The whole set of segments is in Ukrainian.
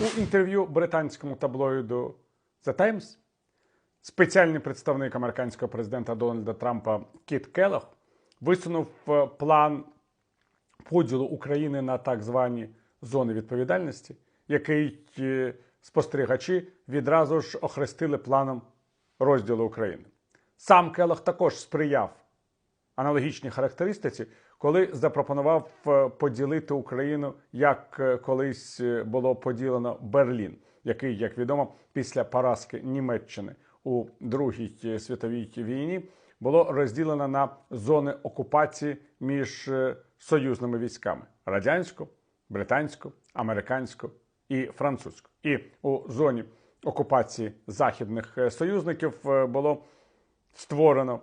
У інтерв'ю британському таблоїду The Times спеціальний представник американського президента Дональда Трампа Кіт Келлог висунув е, план поділу України на так звані зони відповідальності, який е, спостерігачі відразу ж охрестили планом розділу України. Сам Келлог також сприяв аналогічній характеристиці, коли запропонував е, поділити Україну, як е, колись е, було поділено Берлін, який, як відомо, після поразки Німеччини у Другій світовій війні було розділено на зони окупації між союзними військами радянську, британську, американську і французьку. І у зоні окупації західних союзників було створено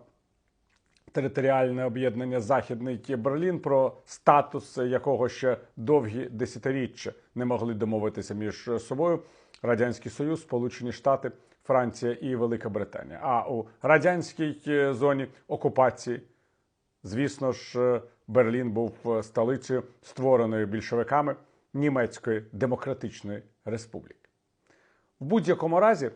територіальне об'єднання Західний Берлін, про статус якого ще довгі десятиріччя не могли домовитися між собою Радянський Союз, Сполучені Штати, Франція і Велика Британія. А у радянській е, зоні окупації, звісно ж, е, Берлін був е, столицею створеної більшовиками Німецької Демократичної Республіки. В будь-якому разі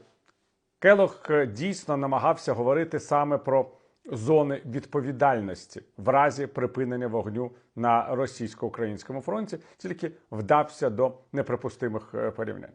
Келох дійсно намагався говорити саме про зони відповідальності в разі припинення вогню на російсько-українському фронті, тільки вдався до неприпустимих е, порівнянь.